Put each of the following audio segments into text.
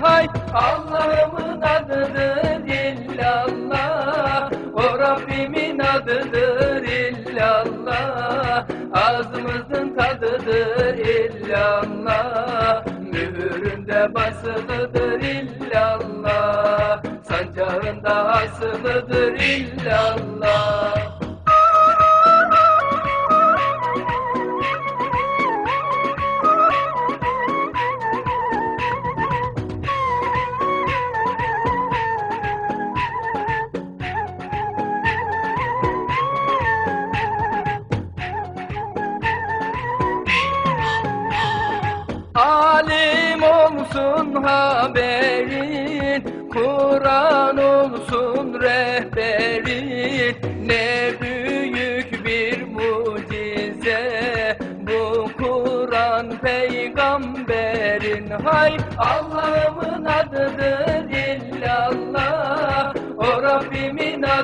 hay Allah'ımın adıdır illallah. O Rabbimin adıdır illallah. Ağzımızın tadıdır illallah. Mühüründe basılıdır illallah. Sancağında asılıdır illallah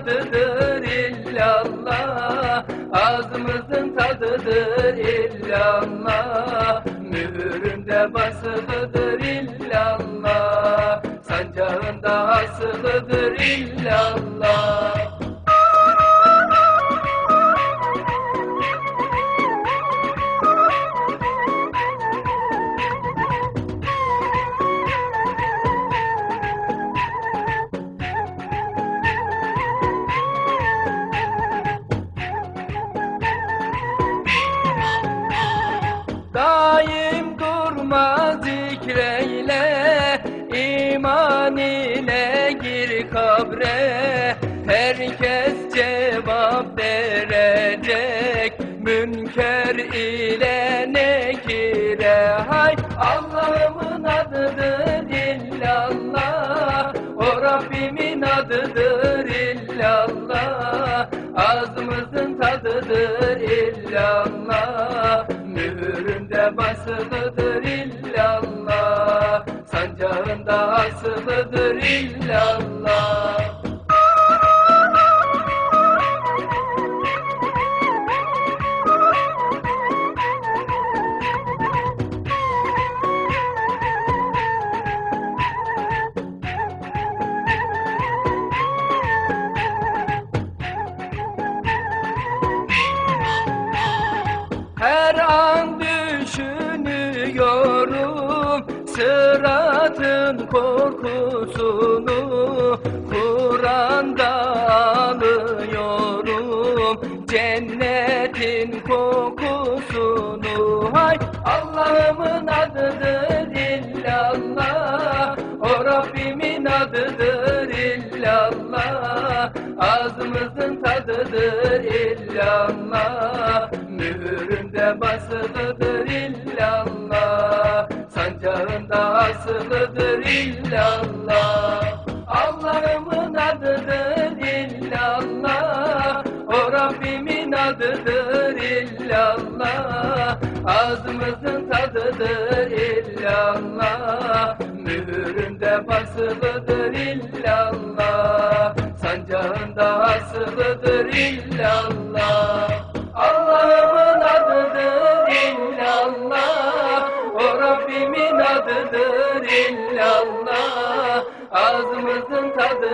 Rabbimin adıdır illallah. Ağzımızın tadıdır illallah Rabbimin adıdır illallah. Ağzımızın tadıdır illallah. Mühüründe basılıdır illallah. Sancağında asılıdır illallah sıratın korkusunu Kur'an'da alıyorum cennetin kokusunu Hay Allah'ımın adıdır illallah. O Rabbimin adıdır illallah. Ağzımızın tadıdır illallah. Mühüründe illallah Allah'ımın adıdır illallah. O Rabbimin adıdır illallah. Ağzımızın tadıdır illallah. Mühüründe basılıdır illallah. Sancağında asılıdır illallah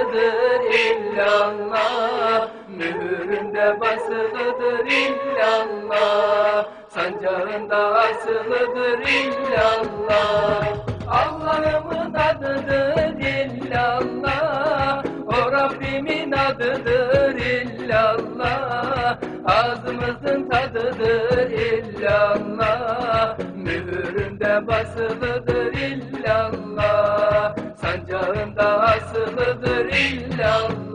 tadıdır illallah. Mühüründe basılıdır illallah. Sancağında asılıdır illallah. Allah'ımın adıdır illallah. O Rabbimin adıdır illallah. Ağzımızın tadıdır illallah. Mühüründe basılıdır asılıdır illallah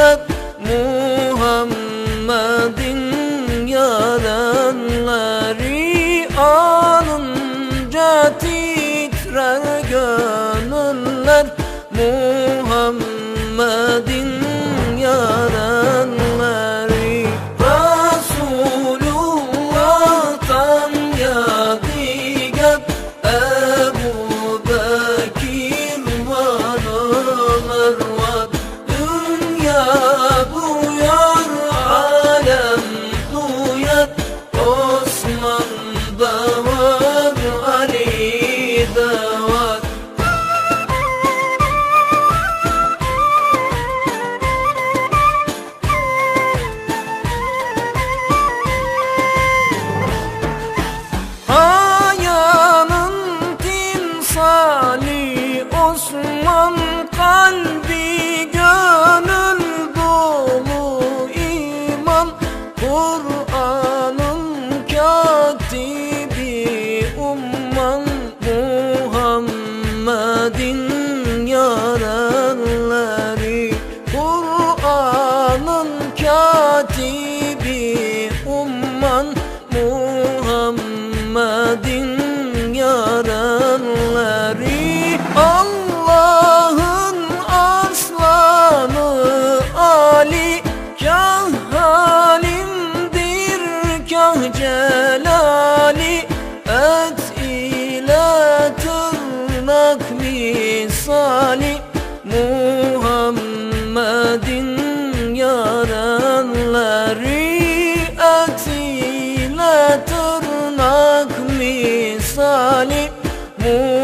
gönüller Muhammed'in yarenleri Anınca titrer gönüller. Muhammed'in Dünya moon.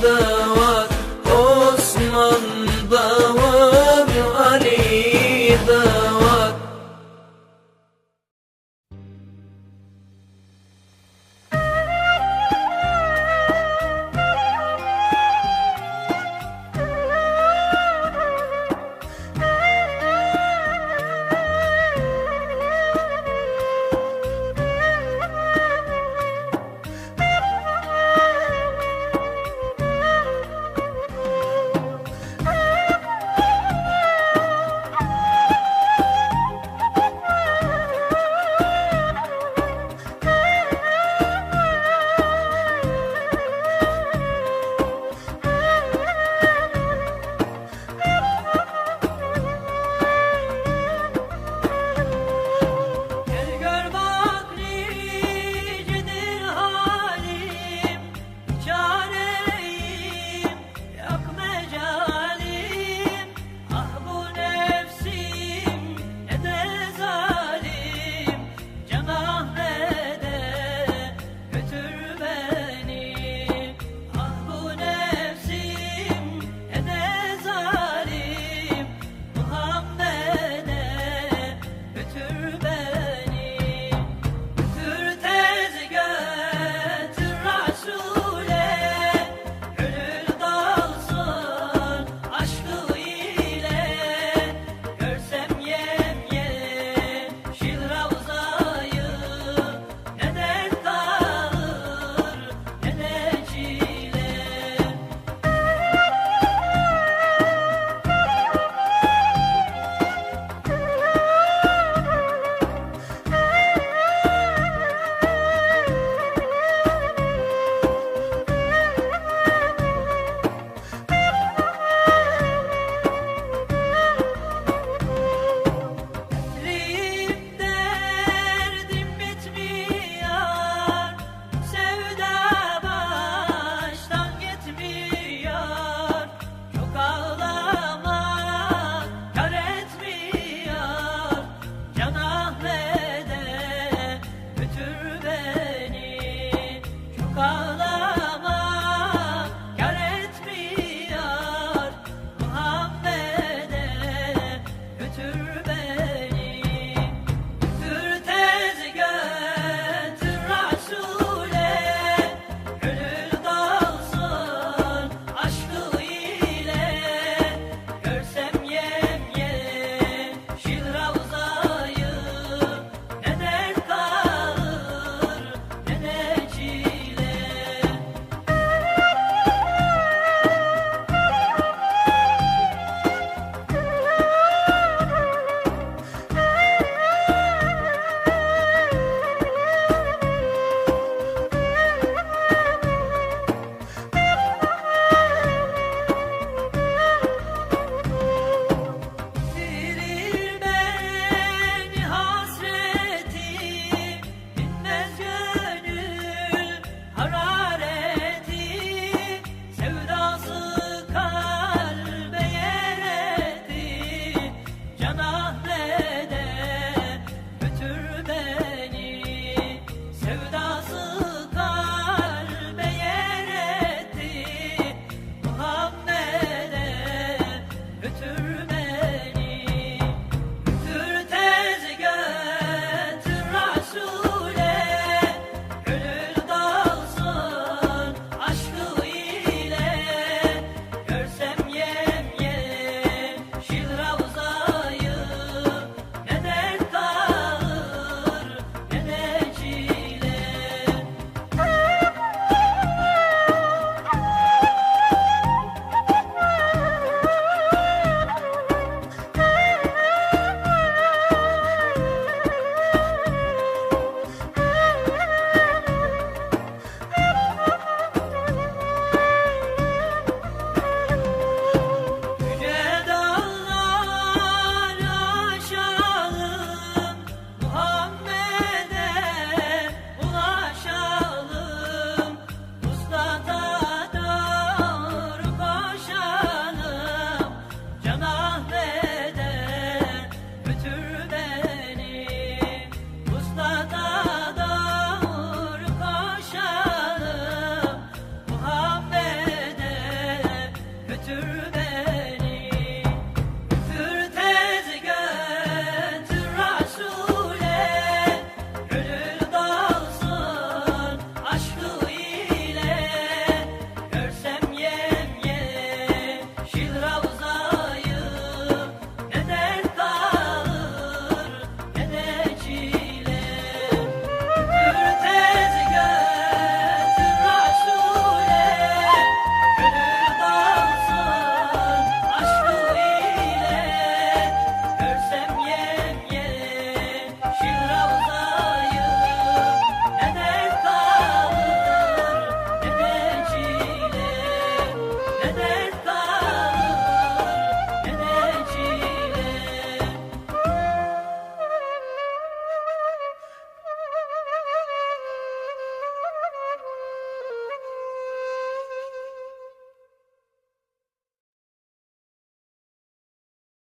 the